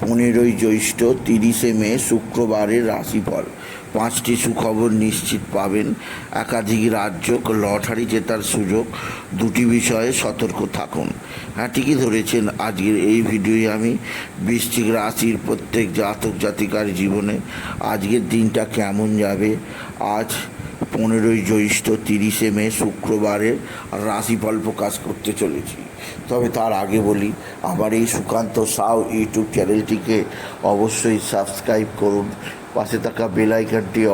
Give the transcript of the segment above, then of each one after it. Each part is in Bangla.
পনেরোই জ্যৈষ্ঠ তিরিশে মে শুক্রবারের রাশিফল। পাঁচটি সুখবর নিশ্চিত পাবেন। একাধিক রাজ্য লটারি জেতার সুযোগ, দুটি বিষয়ে সতর্ক থাকুন। হ্যাঁ ঠিকই ধরেছেন আজকের এই ভিডিওয়ে আমি। বৃশ্চিক রাশির প্রত্যেক জাতক জাতিকার জীবনে আজকের দিনটা কেমন যাবে? আজ পনেরোই জ্যৈষ্ঠ তিরিশে মে শুক্রবারের রাশিফল প্রকাশ করতে চলেছি। তবে তার আগে বলি, আমার এই সুকান্ত সাউ ইউটিউব চ্যানেলটিকে অবশ্যই সাবস্ক্রাইব করুন, পাশে থাকা বেল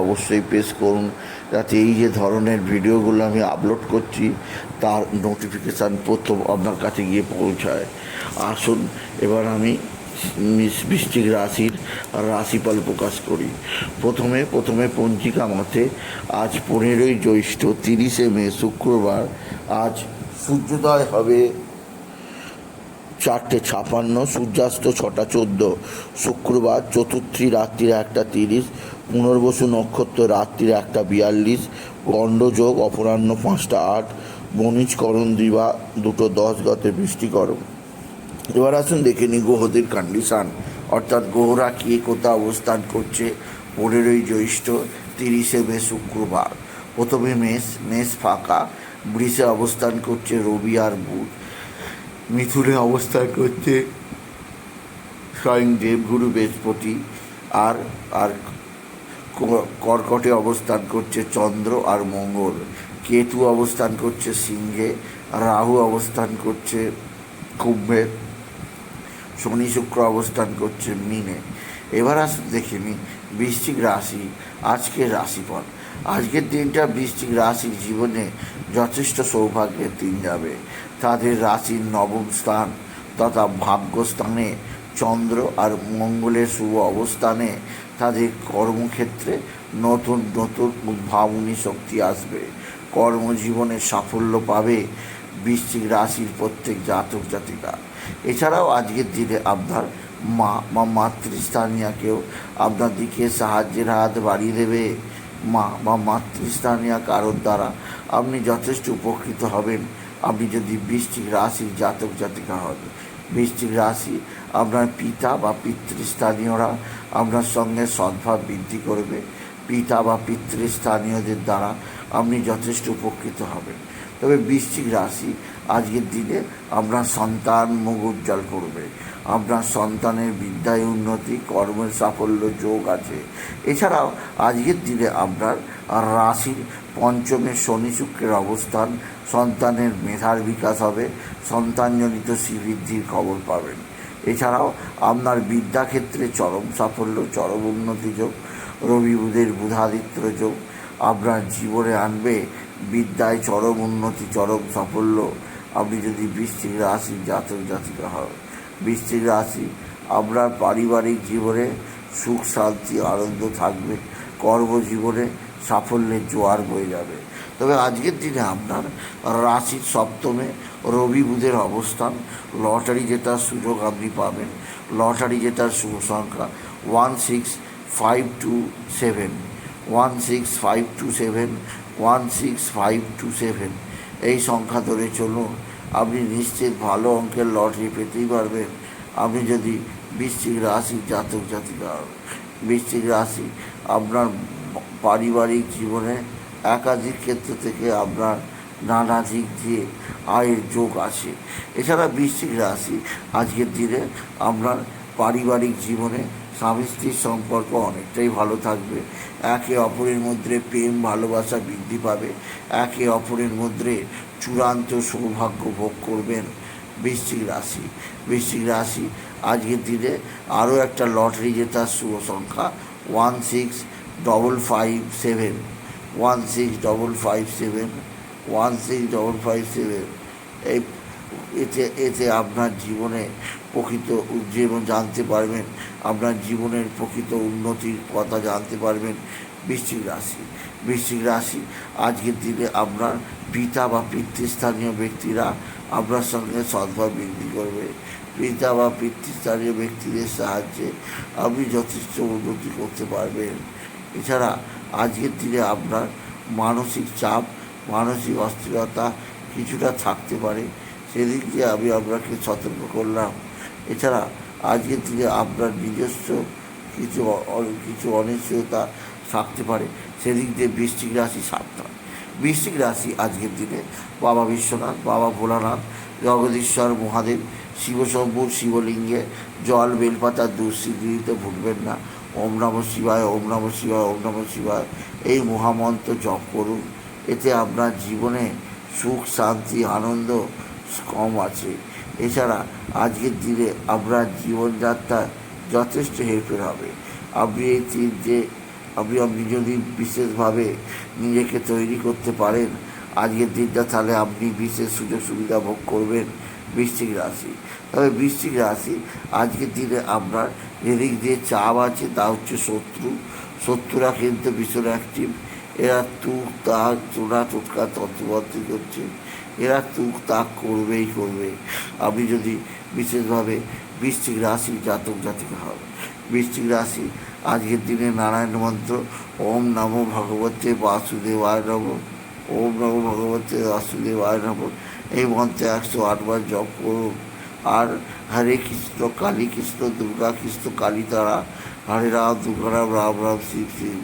অবশ্যই প্রেস করুন, যাতে এই যে ধরনের ভিডিওগুলো আমি আপলোড করছি, তার নোটিফিকেশান প্রথম আপনার কাছে গিয়ে পৌঁছায়। আসুন, এবার আমি বৃশ্চিক রাশির রাশিফল প্রকাশ করি। প্রথমে প্রথমে পঞ্জিকা মতে আজ পনেরোই জ্যৈষ্ঠ তিরিশে মে শুক্রবার, আজ সূর্যোদয় হবে চারটে ছাপান্ন, সূর্যাস্ত ছটা চোদ্দ। শুক্রবার চতুর্থী রাত্রির একটা তিরিশ, পুনর্বসু নক্ষত্র রাত্রির একটা বিয়াল্লিশ, গণ্ডযোগ অপরাহ্ন পাঁচটা আট বণিজকরণ দিবা দুটো দশ গতে বৃষ্টিকরণ। এবার আসুন, দেখে নিই গ্রহদের কন্ডিশান অর্থাৎ গ্রহরা কে কোথা অবস্থান করছে? পনেরোই জ্যৈষ্ঠ, তিরিশে মে শুক্রবার। প্রথমে মেষ মেষ ফাঁকা। বৃষে অবস্থান করছে রবি আর বুধ। মিথুনে অবস্থান করছে স্বয়ং দেবগুরু বৃহস্পতি। আর আর কর্কটে অবস্থান করছে চন্দ্র আর মঙ্গল। কেতু অবস্থান করছে সিংহে। রাহু অবস্থান করছে কুম্ভে। শনি শুক্র অবস্থান করছে মিনে। এবার আসুন দেখে নিই বৃশ্চিক রাশি, আজকের রাশিফল। আজকের দিনটা বৃশ্চিক রাশির জীবনে যথেষ্ট সৌভাগ্যের দিন যাবে। তাদের রাশির নবম স্থান তথা ভাগ্যস্থানে চন্দ্র আর মঙ্গলের শুভ অবস্থানে তাদের কর্মক্ষেত্রে নতুন নতুন উদ্ভাবনী শক্তি আসবে। কর্মজীবনে সাফল্য পাবে। বৃশ্চিক রাশির প্রত্যেক জাতক জাতিকা। এছাড়াও আজকের দিনে আপনার মা বা মাতৃস্থানীয়াকেও আপনার দিকে সাহায্যের হাত বাড়িয়ে দেবে। মা বা মাতৃস্থানীয় কারোর দ্বারা আপনি যথেষ্ট উপকৃত হবেন। আপনি যদি বৃশ্চিক রাশির জাতক জাতিকা হন, বৃশ্চিক রাশি আপনার পিতা বা পিতৃস্থানীয়রা আপনার সঙ্গে সদ্ভাব বৃদ্ধি করবে। পিতা বা পিতৃস্থানীয়দের দ্বারা আপনি যথেষ্ট উপকৃত হবেন। তবে বৃশ্চিক রাশি আজকের দিনে আপনার সন্তান মুখ উজ্জ্বল করবে। আপনার সন্তানের বিদ্যায় উন্নতি, কর্মের সাফল্য যোগ আছে। এছাড়াও আজকের দিনে আপনার রাশির পঞ্চমে শনি শুক্রের অবস্থান, সন্তানের মেধার বিকাশ হবে, সন্তানজনিত শ্রীবৃদ্ধির খবর পাবেন। এছাড়াও আপনার বিদ্যাক্ষেত্রে চরম সাফল্য, চরম উন্নতি যোগ, রবি বুধের বুধাদিত্য যোগ আপনার জীবনে আনবে। বিদ্যায় চরম উন্নতি, চরম সাফল্য। আপনি যদি বৃশ্চিক রাশির জাতক জাতিকা হন, বৃশ্চিক রাশি, আপনার পারিবারিক জীবনে সুখ, শান্তি, আনন্দ থাকবে। কর্মজীবনে সাফল্যের জোয়ার বয়ে যাবে। তবে আজকের দিনে আপনার রাশির সপ্তমে রবি বুধের অবস্থান। লটারি জেতার সুযোগ আপনি পাবেন। লটারি জেতার শুভ সংখ্যা one six five two seven one six five two seven one six five two seven এই সংখ্যা ধরে চলুন, আপনি নিশ্চিত ভালো অঙ্কের লটারি পেতেই পারবেন আপনি যদি বৃশ্চিক রাশি জাতক জাতিকা। বৃশ্চিক রাশি আপনার পারিবারিক জীবনে একাধিক ক্ষেত্র থেকে আপনার নানা দিক দিয়ে আয়ের যোগ আছে এছাড়া বৃশ্চিক রাশি আজকের দিনে আপনার পারিবারিক জীবনে স্বামী স্ত্রীর সম্পর্ক অনেকটাই ভালো থাকবে। একে অপরের মধ্যে প্রেম, ভালোবাসা বৃদ্ধি পাবে। একে অপরের মধ্যে চূড়ান্ত সৌভাগ্য ভোগ করবেন বৃশ্চিক রাশি। বৃশ্চিক রাশি আজকের দিনে আরও একটা লটারি জেতার শুভ সংখ্যা one six double five seven. One six double five seven, one six double five seven. এই, এতে এতে আপনার জীবনে প্রকৃত উজ্জীবন জানতে পারবেন, আপনার জীবনের প্রকৃত উন্নতির কথা জানতে পারবেন বৃশ্চিক রাশি। বৃশ্চিক রাশি, আজকের দিনে আপনার পিতা বা পিতৃস্থানীয় ব্যক্তিরা আপনার সঙ্গে সদ্ভাব বৃদ্ধি করবে। পিতা বা পিতৃস্থানীয় ব্যক্তিদের সাহায্যে আপনি যথেষ্ট উন্নতি করতে পারবেন। এছাড়া আজকের দিনে আপনার মানসিক চাপ, মানসিক অস্থিরতা কিছুটা থাকতে পারে। সেদিক দিয়ে আমি আপনাকে সতর্ক করলাম। এছাড়া আজকের দিনে আপনার নিজস্ব কিছু কিছু অনিশ্চয়তা থাকতে পারে। সেদিক দিয়ে বৃষ্টিক রাশি সাবধান বৃষ্টিক রাশি আজকের দিনে বাবা বিশ্বনাথ, বাবা ভোলানাথ, জগদীশ্বর, মহাদেব শিবশম্ভু শিবলিঙ্গে, জল, বেলপাতা দুঃসিদ্ধি দিতে ভুলবেন না। ওম নম শিবায়, ওম নম শিবায়, ওম নম শিবায়। এই মহামন্ত্র জপ করুন। এতে আপনার জীবনে সুখ, শান্তি, আনন্দ কম আছে। এছাড়া আজকের দিনে আপনার জীবনযাত্রায় যথেষ্ট হেল্পের হবে। আপনি এই তিন যে আপনি আপনি যদি বিশেষভাবে নিজেকে তৈরি করতে পারেন, আজকের দিনটা তাহলে আপনি বিশেষ সুযোগ সুবিধা ভোগ করবেন বৃশ্চিক রাশি। তবে বৃশ্চিক রাশি, আজকের দিনে আপনার যেদিক দিয়ে চাপ আছে তা হচ্ছে শত্রু। শত্রুরা কিন্তু ভীষণ অ্যাক্টিভ এরা তুক, তাক, চোরা, টোটকা তত্ত্ববর্তী করছে। এরা তুক তাক করবেই করবে। আপনি যদি বিশেষভাবে বৃষ্টিক রাশি জাতক জাতিকা হন বৃশ্চিক রাশি আজকের দিনে নারায়ণ মন্ত্র, ওম নমো ভগবতে বাসুদেবায় নম, ওম নমো ভগবতে বাসুদেবায় নম। এই মন্ত্রে একশো আটবার জপ করুন। আর হরে কৃষ্ণ, কালী কৃষ্ণ, দুর্গা কৃষ্ণ কালী তারা হরে রাম, দুর্গা রাম রাম রাম, শিব শিব।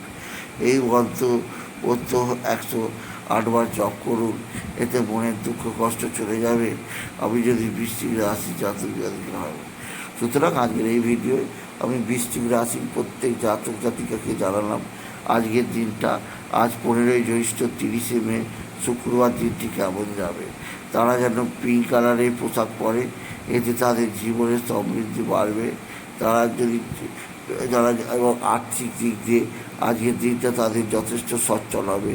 এই মন্ত্র প্রত্যহ একশো আটবার জপ করুন, এতে মনের দুঃখ, কষ্ট চলে যাবে। আমি যদি বৃষ্টিক রাশি জাতক জাতিকা হয় সুতরাং আজকের এই ভিডিও আমি বৃষ্টিক রাশির প্রত্যেক জাতক জাতিকাকে জানালাম, আজকের দিনটা, আজ পনেরোই জ্যৈষ্ঠ তিরিশে মে, শুক্রবার দিনটি কেমন যাবে? তারা যেন পিঙ্ক কালারের পোশাক পরে, এতে তাদের জীবনের সমৃদ্ধি বাড়বে। তারা যদি যারা এবং আর্থিক দিক দিয়ে আজকের দিনটা তাদের যথেষ্ট সচ্ছল হবে।